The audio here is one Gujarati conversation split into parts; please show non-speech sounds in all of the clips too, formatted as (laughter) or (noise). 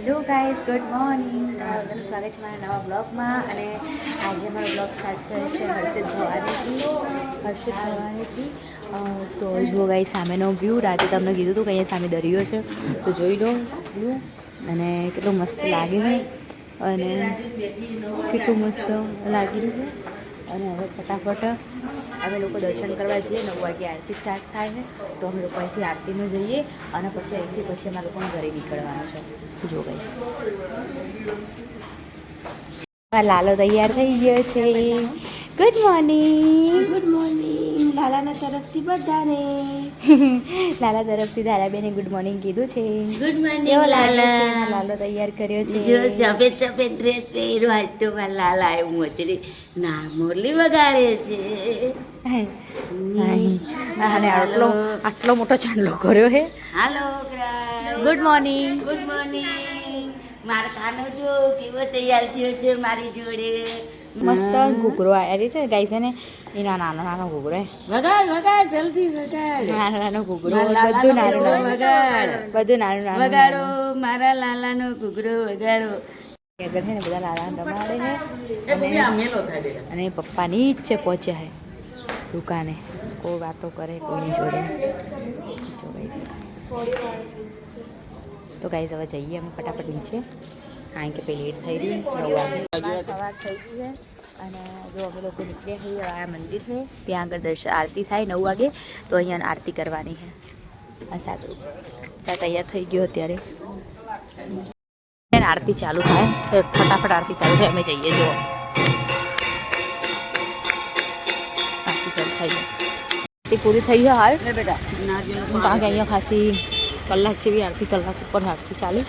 હેલો ગાઈઝ ગુડ મોર્નિંગ તમારું બધાનું સ્વાગત છે મારા નવા બ્લોગમાં અને આજે મારો બ્લોગ સ્ટાર્ટ થયો છે હર્ષિત ભવાનીથી. હર્ષિત ભવાનીથી. તો જુઓ ગાઈ સામેનો વ્યૂ રાતે તમને કીધું હતું કે અહીંયા સામે દરિયો છે. તો જોઈ લો વ્યૂ અને કેટલું મસ્ત લાગે છે અને કેટલું મસ્ત લાગી રહ્યું. અને હવે ફટાફટ અમે લોકો દર્શન કરવા જઈએ. નવ વાગે આરતી સ્ટાર્ટ થાય છે. તો અમે લોકો અહીંથી આરતીનું જઈએ અને પછી અહીંથી પછી અમારે લોકોને ઘરે નીકળવાનું છે. જો ગઈશ લાલો તૈયાર થઈ ગયો છે. ગુડ મોર્નિંગ ગુડ મોર્નિંગ લાલાના તરફથી બધાને. (laughs) લાલા તરફથી ધારાબેને ગુડ મોર્નિંગ કીધું છે. ગુડ મોર્નિંગ એવો લાલા. લાલો તૈયાર કર્યો છે. જો સફેદ સફેદ ડ્રેસ પહેર્યો આજ તો મારા લાલા એવું મોચડી ના મોરલી વગાડે છે. અને આટલો આટલો મોટો ચાંદલો કર્યો હે. Hello good morning good morning મારા કાનો જો કેવો તૈયાર થયો છે મારી જોડે. મસ્ત ઘૂઘરો આવ્યા છે. ગાઈ છે ને એના નાનો નાનો ઘૂઘરો વગાડ વગાડ જલ્દી વગાડ. નાનો નાનો ઘૂઘરો બધું નાનું નાનું. વગાડ. બધું નાનું નાનું વગાડો મારા લાલાનો ઘૂઘરો વગાડો. આગળ છે ને બધા લાલા રમાડે છે. અને પપ્પા નીચે પહોંચ્યા છે દુકાને. કોઈ વાતો કરે કોઈની જોડે. તો ગાઈઝ હવે જઈએ અમે ફટાફટ નીચે. કારણ કે પેલી લેટ થઈ રહી નવ વાગે. સવાર થઈ ગઈ છે અને જો અમે લોકો નીકળ્યા છીએ હવે આ મંદિર છે ત્યાં આગળ દર્શન આરતી થાય નવ વાગે તો અહીંયા આરતી કરવાની છે. આ સાદું ત્યાં તૈયાર થઈ ગયો અત્યારે. અને આરતી ચાલુ થાય. તો ફટાફટ આરતી ચાલુ થાય. અમે જઈએ જો આરતી ચાલુ થઈ ગઈ. આરતી પૂરી થઈ છે હાલ. લે બેટા. નારિયેળ કારણ કે અહીંયા ખાસી કલાક જેવી આરતી કલાક ઉપર આરતી ચાલી.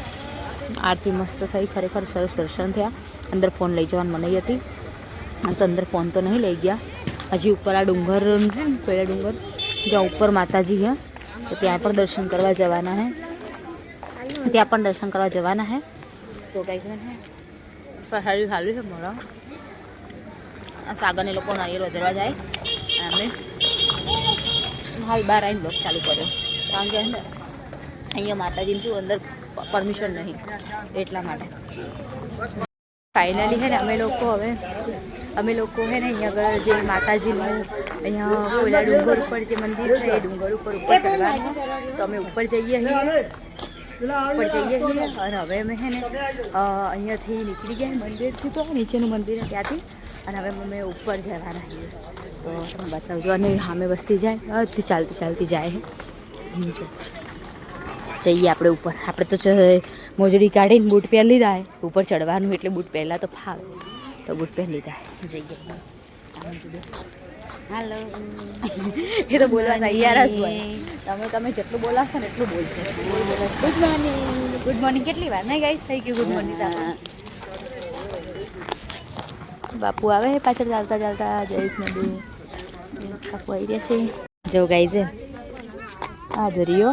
આરતી મસ્ત થઈ, ખરેખર સરસ દર્શન થયા. અંદર ફોન લઈ જવાની મનાઈ હતી. તો અંદર ફોન તો નહીં લઈ ગયા. હજી ઉપર આ ડુંગર પેલા ડુંગર, જ્યાં ઉપર માતાજી છે, તો ત્યાં પણ દર્શન કરવા જવાના હે ત્યાં પણ દર્શન કરવા જવાના હે તો કઈ પહાડી ખાલી છે મોડા. સાગરને લોકો નારિયેળ વધારવા જાય. અમે હાલ બહાર આવીને બ્લોગ ચાલુ કર્યો. કારણ કે અહીંયા માતાજીને શું અંદર પરમિશન નહીં. એટલા માટે. ફાઇનલી છે ને, અમે લોકો હવે, અમે લોકો છે ને અહીંયા આગળ જે માતાજીનું અહીંયા પેલા ડુંગર ઉપર જે મંદિર છે, એ ડુંગર ઉપર ઉપર ચડવાનું. તો અમે ઉપર જઈએ છીએ ઉપર જઈએ છીએ અને હવે અમે છે ને અહીંયાથી નીકળી ગયા મંદિરથી તો, નીચેનું મંદિર ત્યાંથી, અને હવે અમે ઉપર જવાના છીએ. તો તમે બતાવજો, અને સામે વસ્તી જાય ચાલતી ચાલતી જાય હે જો. જઈએ આપણે ઉપર. આપણે તો મોજડી કાઢીને બૂટ પહેરી લીધા ઉપર ચડવાનું એટલે બૂટ પહેલા તો ફાવે. તો બૂટ પહેરી લીધા. જઈએ. હાલો. (laughs) એ તો બોલવા તૈયાર જ હોય. તમે તમે જેટલું બોલાવશો ને એટલું બોલશે ગુડ મોર્નિંગ. Good morning. કેટલી વાર નહીં ગાઈસ થઈ ગયું ગુડ મોર્નિંગ બાપુ આવે હે પાછળ ચાલતા ચાલતા. જયેશ ને બધું બાપુ આવી રહ્યા છે. જો ગાઈઝ આ દરિયો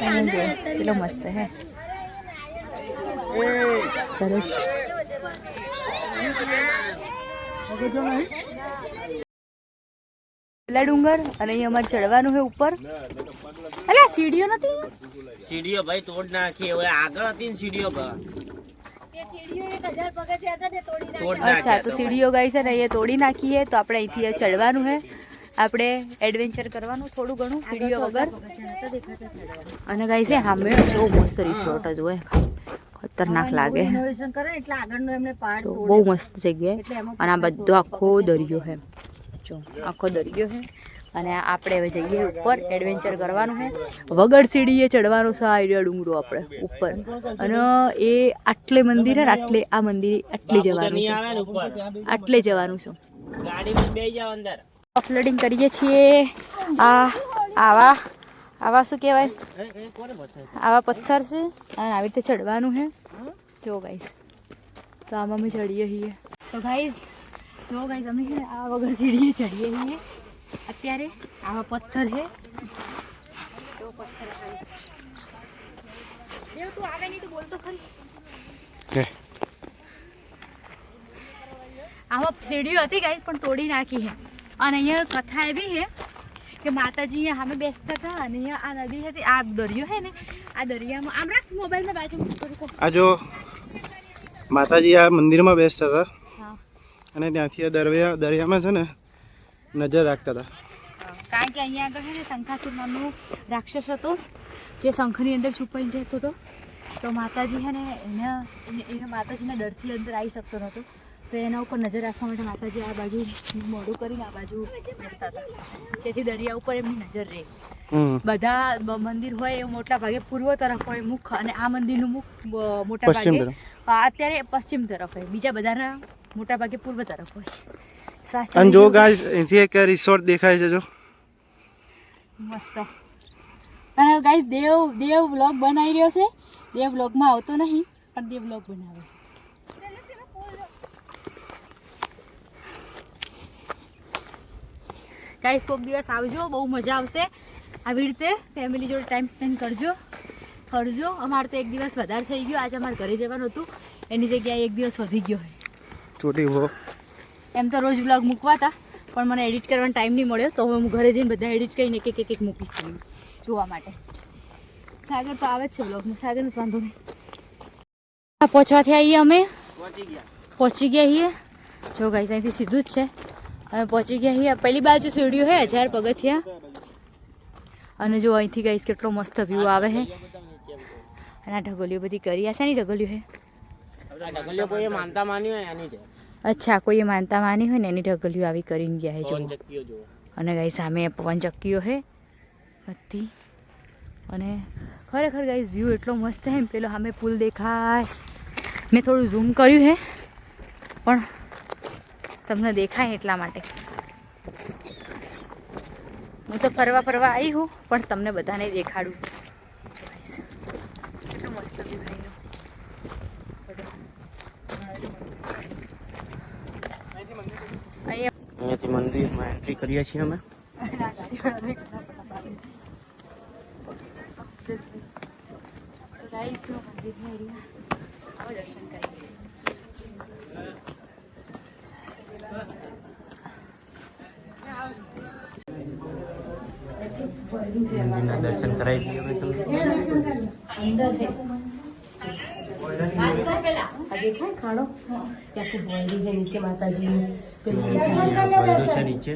અને કેટલો મસ્ત હે સરસ પેલા ડુંગર અને અહીંયા અમારે ચડવાનું છે ઉપર। અલ્યા સીડીઓ નથી સીડીઓ ભાઈ તોડ નાખી ઓલે આગળ હતી ને સીડીઓ અચ્છા તો સીડીઓ ગઈ છે ને એ તોડી નાખીએ તો આપણે અહીંથી ચડવાનું છે. આપણે એડવેન્ચર કરવાનું થોડું ઘણું વીડિયો વગર. અને ગાઈ છે સામે બહુ મસ્ત રિસોર્ટ જ હોય. ખતરનાક લાગે. બહુ મસ્ત જગ્યાએ અને આ બધો આખો દરિયો છે જો આખો દરિયો છે અને આપણે હવે જઈએ ઉપર એડવેન્ચર કરવાનું છે વગર સીડીએ ચડવાનું છે આ એરિયા ડુંગરો આપણે ઉપર. અને એ આટલે મંદિર આટલે આ મંદિર આટલે જવાનું છે. આટલે જવાનું છે. ગાડીમાં અંદર. ઓફલોડિંગ કરીએ છીએ. આ આવા આવા શું કહેવાય? આવા પથ્થર છે. અને આવી રીતે ચડવાનું છે. જો ગાઈસ તો આમાં અમે ચડીએ છીએ. તો ગાઈસ જો ગાઈસ અમે આ વગર સીડીએ ચડીએ છીએ. અત્યારે આવા પથ્થર છે. જો પથ્થર તું આવે નહીં તો બોલતો ખરી. આમાં સીડીઓ હતી ગાઈસ પણ તોડી નાખી છે. અને અહીંયા કથા એવી છે કે માતાજી અહીંયા સામે બેસતા હતા અને અહીંયા આ નદી હતી આ દરિયો છે ને આ દરિયામાં આમ રાખ મોબાઈલમાં બાજુ આ જો માતાજી આ મંદિરમાં બેસતા હતા. અને ત્યાંથી આ દરિયા દરિયામાં છે ને નજર રાખતા હતા. કારણ કે અહીંયા આગળ છે ને શંખાસુર નામનું રાક્ષસ હતો જે શંખની અંદર છુપાઈને રહેતો હતો. તો માતાજી છે ને એના એને- એના માતાજીના ડરથી અંદર આવી શકતો નહોતો. તો એના ઉપર નજર રાખવા માટે માતાજી આ બાજુ મોઢું કરીને આ બાજુ બેસતા હતા. જેથી દરિયા ઉપર એમની નજર રહે. બધા મંદિર હોય એ મોટા ભાગે પૂર્વ તરફ હોય મુખ અને આ મંદિરનું મુખ મોટા ભાગે અત્યારે પશ્ચિમ તરફ હોય. બીજા બધાના મોટા ભાગે પૂર્વ તરફ હોય. અને જો ગાય અહીંથી એક રિસોર્ટ દેખાય છે જો. મસ્ત. અને ગાઈસ દેવ દેવ વ્લોગ બનાવી રહ્યો છે. દેવ બ્લોગમાં આવતો નહીં પણ દેવ બ્લોગ બનાવે છે. ગાઈસ કોઈક દિવસ આવજો બહુ મજા આવશે. આવી રીતે ફેમિલી જોડે ટાઈમ સ્પેન્ડ કરજો ફરજો. અમારે તો એક દિવસ વધારે થઈ ગયો. આજે અમારે ઘરે જવાનું હતું. એની જગ્યાએ એક દિવસ વધી ગયો હોય ચોટી ઊભો. એમ તો રોજ વ્લોગ મૂકવા હતા પણ મને એડિટ કરવાનો ટાઈમ નહીં મળ્યો. તો હવે હું ઘરે જઈને બધા એડિટ કરીને એક એક એક એક મૂકીશ તમને જોવા માટે. સાગર તો આવે જ છે વ્લોગમાં સાગર તો વાંધો નહીં. પહોંચવાથી આવીએ અમે? પહોંચી ગયા. પહોંચી ગયા છીએ. જો ગાઈ ત્યાંથી સીધું જ છે. અમે પહોંચી ગયા છીએ. પહેલી બાજુ સીડીઓ છે હજાર પગથિયા. અને જો અહીંથી ગઈશ કેટલો મસ્ત વ્યૂ આવે છે અને આ ઢગલીઓ બધી કરી આ શેની ઢગલીઓ હે? માનતા માની હોય એની છે. અચ્છા કોઈએ માનતા માની હોય ને એની ઢગલીઓ આવી કરીને ગયા છે જો અને ગઈ સામે પવન ચક્કીઓ હે. બધી. અને ખરેખર ગાઈઝ વ્યૂ એટલો મસ્ત હે પેલો સામે પુલ દેખાય. મેં થોડું ઝૂમ કર્યું હે પણ તમને દેખાય એટલા માટે. હું તો ફરવા ફરવા આવી હું પણ તમને બધાને દેખાડું. મસ્ત. અહીંયા અહીંયાથી મંદિરમાં એન્ટ્રી કરીએ છીએ અમે. મંદિરના દર્શન કરાવી દઈએ અમે તમને. છે નીચે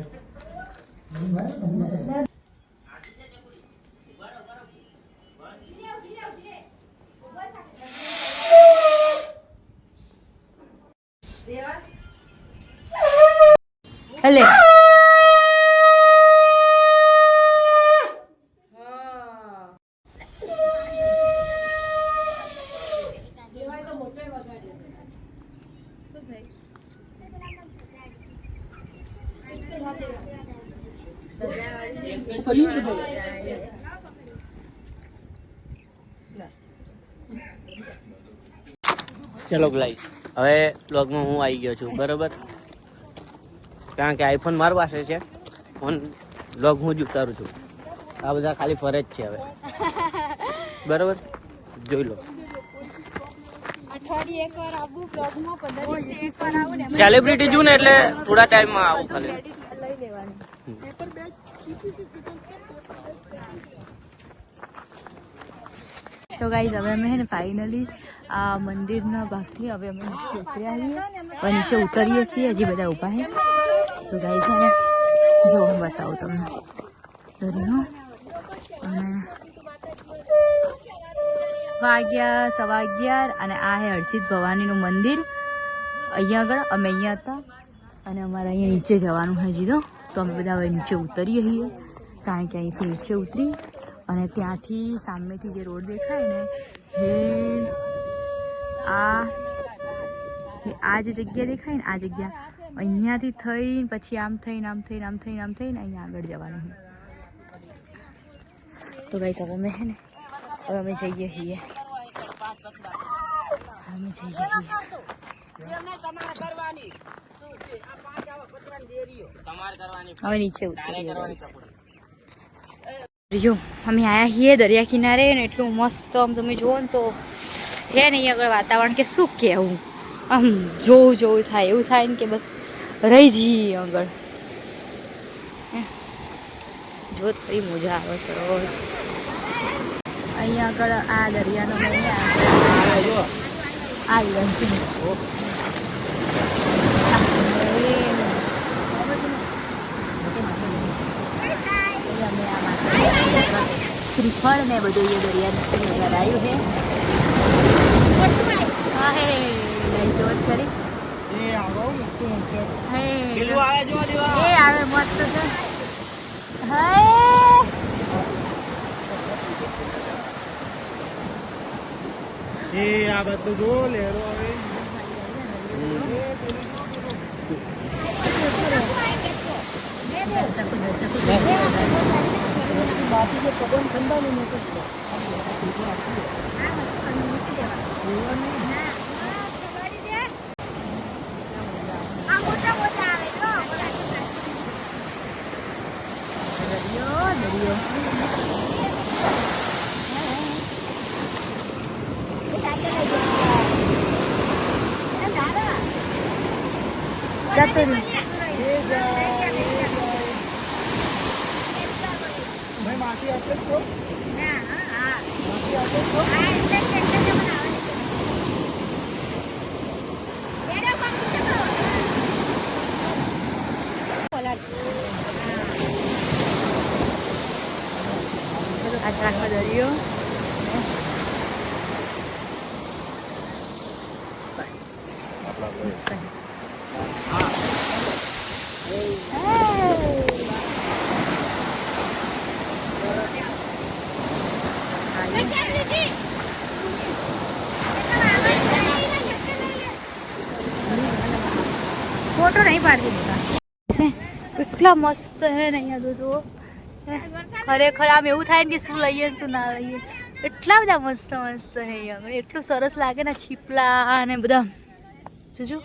અલે. ચલો ભાઈ હવે બ્લોગમાં હું આવી ગયો છું બરોબર? કારણ કે આઈફોન મારી પાસે છે ફોન બ્લોગ હું જ ઉતારું છું. આ બધા ખાલી ફરજ છે હવે. બરોબર? જોઈ લો. સેલિબ્રિટી છું ને એટલે થોડા ટાઈમમાં આવું ખાલી. લઈ લેવાનું. તો ગાઈઝ હવે અમે ને ફાઇનલી આ મંદિરના ભાગથી હવે અમે નીચે ઉતર્યા છીએ નીચે ઉતરીએ છીએ હજી બધા ઊભા છે. તો ગાઈઝ હે ને જો હું બતાવું તમને. દરિયો અને વાગ્યા સવા અગિયાર અને આ હે હર્ષિત ભવાનીનું મંદિર. અહીંયા આગળ અમે અહીંયા હતા. અને અમારે અહીંયા નીચે જવાનું હજી તો તો અમે બધા હવે નીચે ઉતરીએ છીએ કારણ કે અહીંથી નીચે ઉતરી અને ત્યાંથી સામેથી જે રોડ દેખાય ને, હે, આ આ જે જગ્યા દેખાય ને, આ જગ્યા. અહીંયાથી થઈને પછી આમ થઈને આમ થઈને આમ થઈને આમ થઈને અહીંયા આગળ જવાનું છે. તો ગાઈસ હવે અમે હે ને, હવે અમે જઈએ છીએ અમે જઈએ છીએ હવે નીચે જો, અમે આયા છીએ દરિયા કિનારે ને એટલું મસ્ત, આમ તમે જુઓ ને તો હે નહીં આગળ વાતાવરણ કે શું કહેવું? આમ જોવું જોવું થાય, એવું થાય ને કે બસ રહી જઈએ આગળ. જો તો મજા આવે, સરસ. અહીંયા આગળ આ દરિયાનો આ લંચ શ્રીફળ ને બધું એ દરિયા છે. હા આવે મસ્ત છે. એ આ બધું જો લહેરો આવે. દરિયો દરિયો જતો રહ્યો. ભાઈ માટી આપે જ છો આ છે આખો દરિયો ફોટો નહીં પાડતી કેટલા મસ્ત હે ને અહીંયા તો જુઓ. ખરેખર આમ એવું થાય ને કે શું લઈએ શું ના લઈએ. એટલા બધા મસ્ત મસ્ત હે અહીંયા. એટલું સરસ લાગે ને છીપલા અને બધા. જોજો.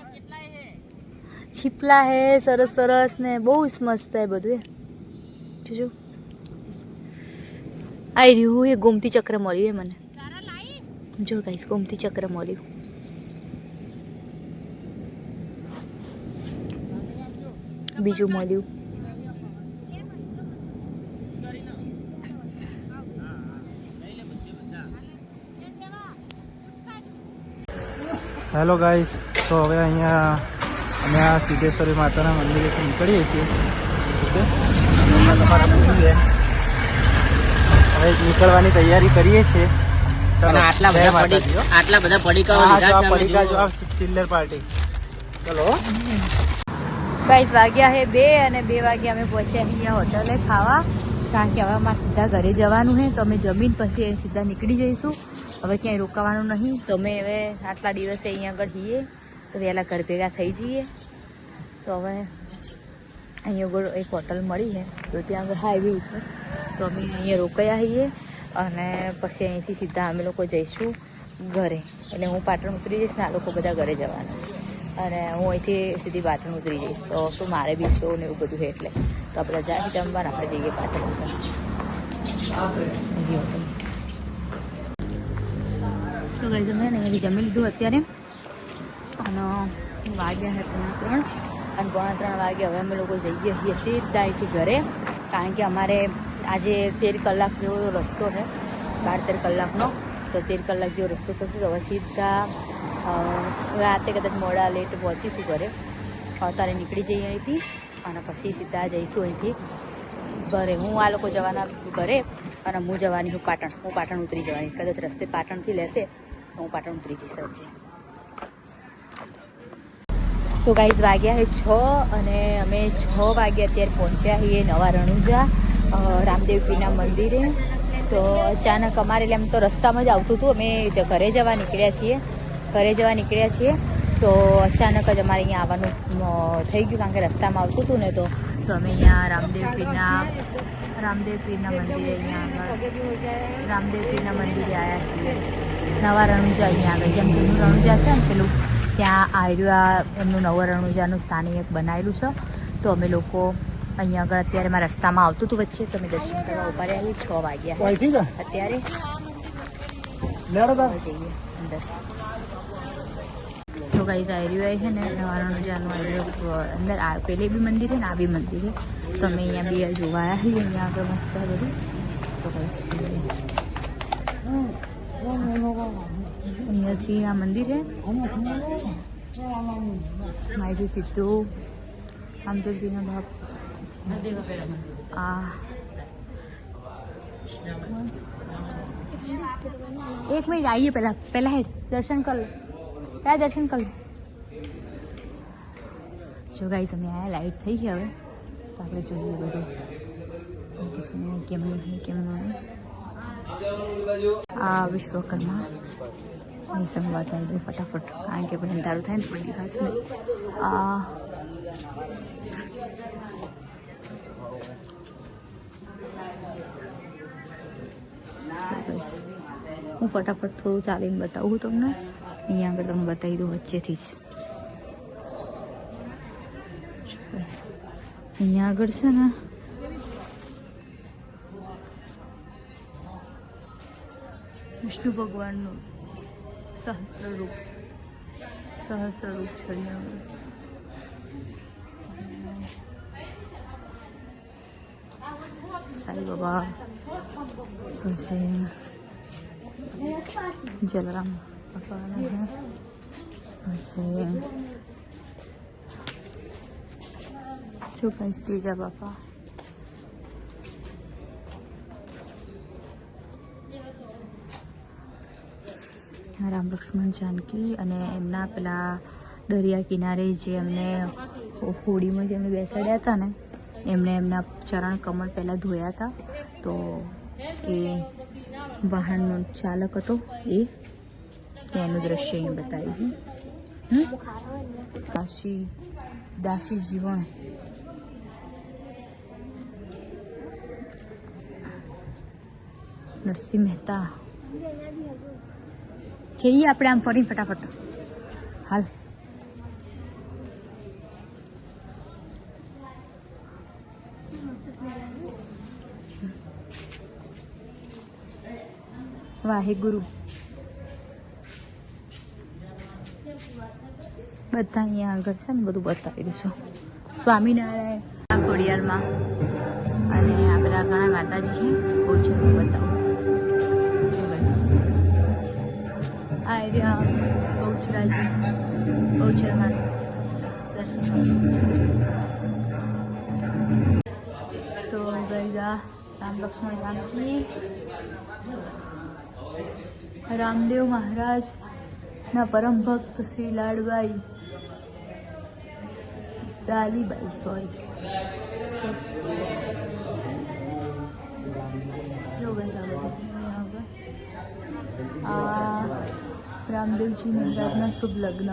છીપલા હે, સરસ સરસ ને બહુ જ મસ્ત હે બધું એ. જોજો. આવી રહ્યું એ ગોમતી ચક્ર મળ્યું એ મને. જો ગાઈસ ગોમતી ચક્ર મળ્યું. બીજું મળ્યું. હેલો ગાઈસ સો હવે અહીંયા અમે આ સિદ્ધેશ્વરી માતાના મંદિરેથી નીકળીએ છીએ. ઓકે? તમારા હવે નીકળવાની તૈયારી કરીએ છીએ. ચલો આટલા બધા પડી આટલા બધા પડીકાઓ લીધા છે પડીકા જો ચિલ્લર પાર્ટી. ચલો ગાઈસ વાગ્યા હે બે અને બે વાગે અમે પહોંચ્યા અહીંયા હોટલે ખાવા. કારણ કે હવે અમારે સીધા ઘરે જવાનું છે તો અમે જમીન પછી સીધા નીકળી જઈશું. હવે ક્યાંય રોકાવાનું નહીં. તો અમે હવે આટલા દિવસે અહીંયા આગળ જઈએ. તો વહેલા ઘર ભેગા થઈ જઈએ. તો હવે અહીંયા આગળ એક હોટલ મળી છે તો ત્યાં આગળ હાઈવે ઉપર. તો અમે અહીંયા રોકાયા છીએ અને પછી અહીંથી સીધા અમે લોકો જઈશું ઘરે. એટલે હું પાટણ ઉતરી જઈશ ને આ લોકો બધા ઘરે જવાના અને હું અહીંથી સીધી બાથરૂમ ઉતરી જઈશ. તો શું મારે બી શો ને એવું બધું છે એટલે. તો આપણે જાય જમવા આપણે જઈએ પાછળ તો ગઈ તમે ને અહીંયાથી જમી લીધું અત્યારે. અને વાગ્યા છે પોણા ત્રણ. અને પોણા ત્રણ વાગે હવે અમે લોકો જઈએ છીએ સીધા અહીંથી ઘરે. કારણ કે અમારે આજે તેર કલાક જેવો રસ્તો છે. બાર તેર કલાકનો. તો તેર કલાક જેવો રસ્તો થશે તો હવે સીધા રાતે કદાચ મોડા લેટ પહોંચીશું ઘરે. અત્યારે નીકળી જઈએ અહીંથી અને પછી સીધા જઈશું અહીંથી ઘરે. હું આ લોકો જવાના ઘરે અને હું જવાની છું પાટણ. હું પાટણ ઉતરી જવાની. કદાચ રસ્તે પાટણથી લેશે તો હું પાટણ ઉતરી જઈશ વચ્ચે તો ગાઈઝ વાગ્યા છે અને અમે છ વાગે અત્યારે પહોંચ્યા છીએ નવા રણુજા રામદેવપીના મંદિરે. તો અચાનક અમારે એટલે એમ તો રસ્તામાં જ આવતું હતું. અમે ઘરે જવા નીકળ્યા છીએ. ઘરે જવા નીકળ્યા છીએ તો અચાનક જ અમારે અહીંયા આવવાનું થઈ ગયું કારણ કે રસ્તામાં આવતું હતું ને તો તો અમે અહીંયા રામદેવ પીરના રામદેવ પીરના મંદિરે અહીંયા આગળ રામદેવ પીરના મંદિરે આવ્યા છીએ. નવા રણુજા અહીંયા આગળ જેમ જૂનું રણુજા છે ને પેલું ત્યાં આવ્યું આ એમનું નવા રણુજાનું સ્થાન એક બનાવેલું છે. તો અમે લોકો અહીંયા આગળ અત્યારે મારા રસ્તામાં આવતું હતું વચ્ચે તમે દર્શન કરવા ઊભા રહ્યા છ વાગ્યા અત્યારે અંદર. તો ગાઈઝ આર્યું છે ને નવા રણુજાનું આર્યું અંદર આ પેલે બી મંદિર છે ને આ બી મંદિર છે તો અમે અહીંયા બી જોવા આવ્યા છીએ અહીંયા આગળ મસ્ત છે બધું તો ગાઈઝ અહીંયાથી આ મંદિર છે અહીંથી સીધું આમદેવજીનો બાપ આ એક મિનિટ આવીએ પહેલા પહેલા હેડ દર્શન કર પહેલા દર્શન કર જો ગાઈસ અમે આયા લાઈટ થઈ ગઈ હવે. તો આપણે જોઈએ બધું. કેમનું છે કેમનું આ વિશ્વકર્મા અહીં સંવાદ આવી દઉં ફટાફટ, કારણ કે પછી અંધારું થાય ને કોઈ દેખાશે નહીં. આ હું ફટાફટ થોડું ચાલીને બતાવું તમને. અહીંયા આગળ તમને બતાવી દઉં વચ્ચેથી જ. અહીંયા આગળ છે ને, વિષ્ણુ ભગવાનનું સહસ્ત્ર રૂપ સહસ્ત્ર રૂપ છે અહીંયા આગળ. સાઈ બાબા. જલારામ. પછી શું ત્રીજા બાપા રામ લક્ષ્મણ જાનકી અને એમના પેલા દરિયા કિનારે જે એમને હોડીમાં જે એમને બેસાડ્યા હતા ને, એમને એમના ચરણ કમળ પહેલાં ધોયા હતા તો એ વાહનનો ચાલક હતો એ. એનું દ્રશ્ય અહીં બતાવ્યું? દાસી દાસી જીવન નરસિંહ મહેતા જઈએ આપણે આમ ફરી ફટાફટ હાલ વાહેગુરુ બધા અહીંયા આગળ છે ને બધું બતાવી દઈશું સ્વામિનારાયણ આ અને આ બધા ઘણા માતાજી છે ઓછું બતાવું. આ એરિયા બહુચરાજી બહુચરમાં દર્શન તો ગઈઝ રામ લક્ષ્મણ જાનકી રામદેવ મહારાજ ના પરમ ભક્ત શ્રી લાડબાઈ. લાલીબાઈ સોરી જો guys આ રામદેવજી મહારાજના શુભ લગ્ન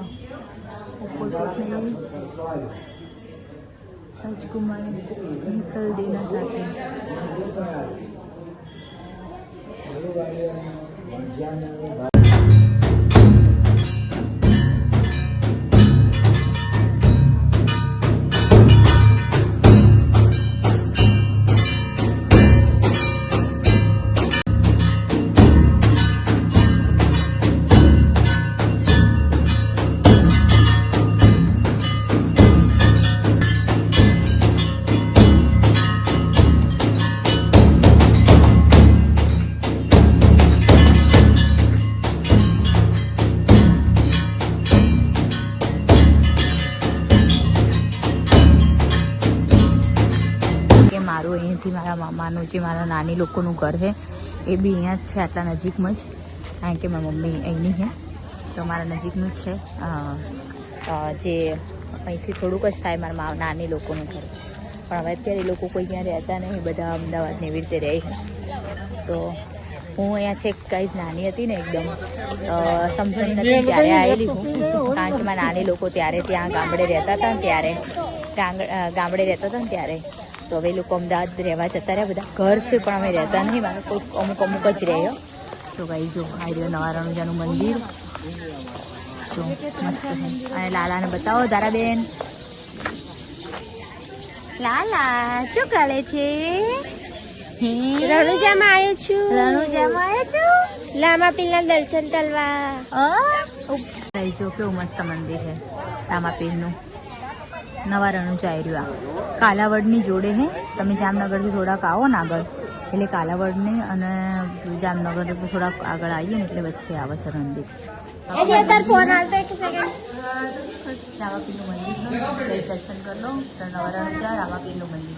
રાજકુમારી હિતલ દેના સાથે જે મારા નાની લોકોનું ઘર છે એ બી અહીંયા જ છે આટલા નજીકમાં જ કારણ કે મારી મમ્મી અહીંની છે તો મારા નજીકનું જ છે. જે અહીંથી થોડુંક જ થાય મારા મા નાની લોકોનું ઘર. પણ હવે અત્યારે એ લોકો કોઈ ત્યાં રહેતા નહીં બધા અમદાવાદને એવી રીતે રહે છે. તો હું અહીંયા છે જ નાની હતી ને એકદમ સમજણી નથી ત્યારે આવેલી હું. કારણ કે મારા નાની લોકો ત્યારે ત્યાં ગામડે રહેતા હતા ને ત્યારે ગામડે રહેતા હતા ને ત્યારે. તો હવે એ લોકો અમદાવાદ રહેવા જતા રહ્યા. બધા ઘર છે પણ અમે રહેતા નહીં. મારે કોઈ અમુક અમુક જ રહ્યો. તો ભાઈ જો આ રહ્યું નવા રણુજાનું મંદિર. જો મસ્ત અને લાલાને બતાવો તારાબેન લાલા શું કરે છે? રણુજામાં આવ્યો છું. રણુજામાં આવ્યા છો? લામા પીરના દર્શન કરવા. ભાઈ જો કેવું મસ્ત મંદિર છે રામાપીરનું નવા રણુજા આ. કાલાવડની જોડે હે. તમે જામનગરથી થોડાક આવો ને આગળ. એટલે કાલાવડની અને જામનગર થોડાક આગળ આવીએ ને એટલે વચ્ચે આવે છે મંદિર. એ જે તાર ફોન આવતો એક સેકન્ડ રામાપીરનું મંદિર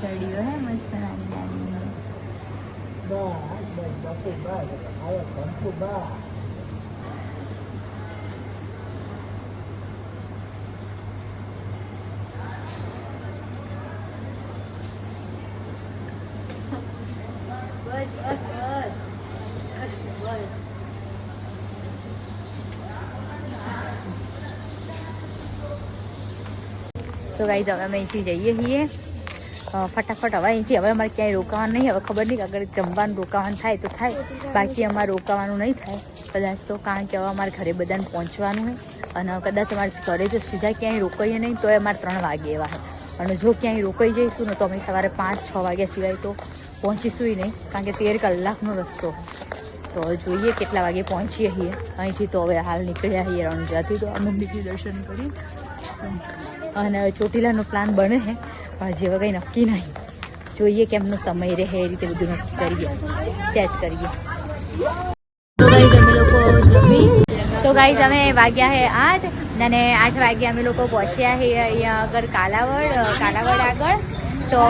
જય દર્શન કરી લો નવરા ત્યાં રામાપીરનું મંદિર ચડીઓ હે મસ્ત નાની નાની તો ગાઈ હવે અમે અહીંથી જઈએ છીએ અ, ફટાફટ હવે અહીંથી હવે અમારે ક્યાંય રોકાવાનું નહીં, હવે ખબર નહીં અગર જમવાનું રોકાવાનું થાય તો થાય, બાકી અમારે રોકાવાનું નહીં થાય. કદાચ તો, કારણ કે હવે અમારે ઘરે બધાને પહોંચવાનું હોય અને કદાચ અમારે ઘરે જો સીધા ક્યાંય રોકાઈએ નહીં તો અમારે ત્રણ વાગે એવા અને જો ક્યાંય રોકાઈ જઈશું ને તો અમે સવારે પાંચ, છ વાગ્યા સિવાય તો પહોંચીશું નહીં, કારણ કે તેર કલાકનો રસ્તો તો જોઈએ કેટલા વાગે પહોંચીએ છીએ. અહીંથી તો હવે હાલ નીકળ્યા છીએ રણજાથી, તો આ દર્શન કરી. અને ચોટીલાનો પ્લાન બને છે. પણ હજી હવે કંઈ નક્કી નહીં. જોઈએ કે એમનો સમય રહે, એ રીતે બધું નક્કી કરીએ. સેટ કરીએ. તો ગાઈઝ અમે વાગ્યા છે આઠ અને આઠ વાગ્યા અમે લોકો પહોંચ્યા છીએ અહીંયા આગળ કાલાવડ કાલાવડ આગળ. તો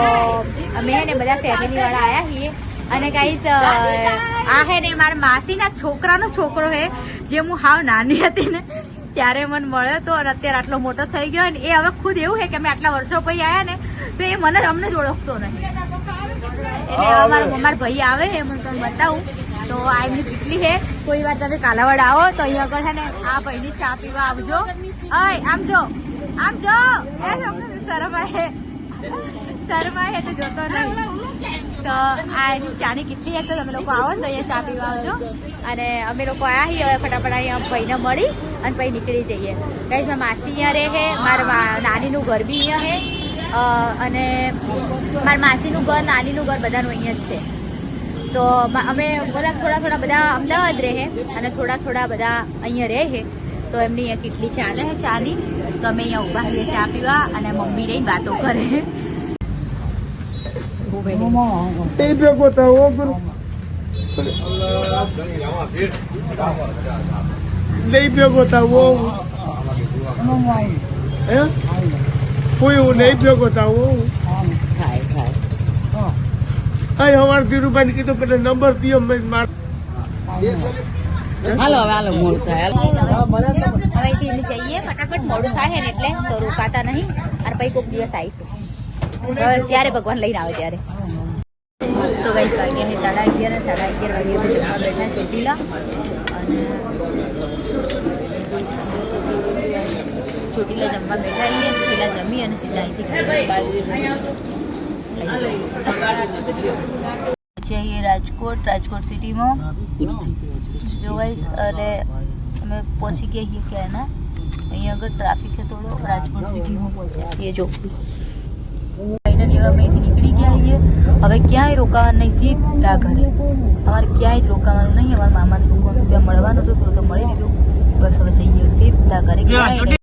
અમે હે ને બધા ફેમિલીવાળા આવ્યા છીએ અને ગાઈઝ આ હે ને મારા માસીના છોકરાનો છોકરો હે, જે હું હાવ નાની હતી ને. ત્યારે મને મળ્યો તો અને અત્યારે આટલો મોટો થઈ ગયો ને એ હવે ખુદ એવું છે કે અમે આટલા વર્ષો પછી આવ્યા ને તો એ મને અમને જ ઓળખતો નહીં. એટલે અમારા મારા મારા ભાઈ આવે એ મને તમને બતાવું. તો આ એમની પીટલી છે. કોઈ વાર તમે કાલાવડ આવો તો અહીંયા આગળ છે ને આ ભાઈની ચા પીવા આવજો. અય આમ જો આમ જો. એ છોકરો શરમા શરમાય તો જોતો નહીં. તો આ ચાની કેટલી છે તમે લોકો આવો ને તો અહીંયા ચા પીવા આવજો. અને અમે લોકો આવ્યા છીએ હવે ફટાફટ અહીંયા ભાઈને મળી અને પછી નીકળી જઈએ. કઈ માસી અહીંયા રહે મારા નાનીનું ઘર બી અહીંયા છે. અને મારા માસીનું ઘર, નાનીનું ઘર બધાનું અહીંયા જ છે. તો અમે બધા થોડા થોડા બધા અમદાવાદ રહે અને થોડા થોડા બધા અહીંયા રહે તો એમની અહીંયા કેટલી ચાલે છે ચાની. તો અમે અહીંયા ઊભા રહીએ ચા પીવા અને મમ્મી રહીને વાતો કરે. નહીં ભેગો થવો હે કોઈ હું નહીં ભેગો થવો અહીં અમારે ધીરુભાઈ કીધું પેલા નંબર દિયો મેં માર હાલો હવે હાલો મોડું થાય હવે ચાહીએ ફટાફટ મોડું થાય ને એટલે તો રોકાતા નહીં અને પછી કોઈક દિવસ આવીશું. હવે જ્યારે ભગવાન લઈને આવે ત્યારે. તો ગઈ વાગ્યા છે સાડા અગિયાર અને સાડા અગિયાર વાગે અમે જમવા બેઠા ચોટીલા અને ચોટીલા જમવા બેઠા છીએ. ચોટીલા જમી અને સીધા અહીંથી છીએ રાજકોટ રાજકોટ સિટીમાં. જોવાય અરે અમે પહોંચી ગયા છીએ ક્યાંના? અહીંયા આગળ ટ્રાફિક છે થોડો, રાજકોટ સિટીમાં પહોંચ્યા છીએ. જો. ફાઇનલી અમે અહીંથી નીકળી ગયા છીએ. હવે ક્યાંય રોકાવાનું નહીં સીધા ઘરે. અમારે ક્યાંય જ રોકાવાનું નહીં અમારા મામાનું દુકાન ત્યાં મળવાનું હતું થોડું તો મળી લીધું. બસ હવે જઈએ સીધા ઘરે. ક્યાંય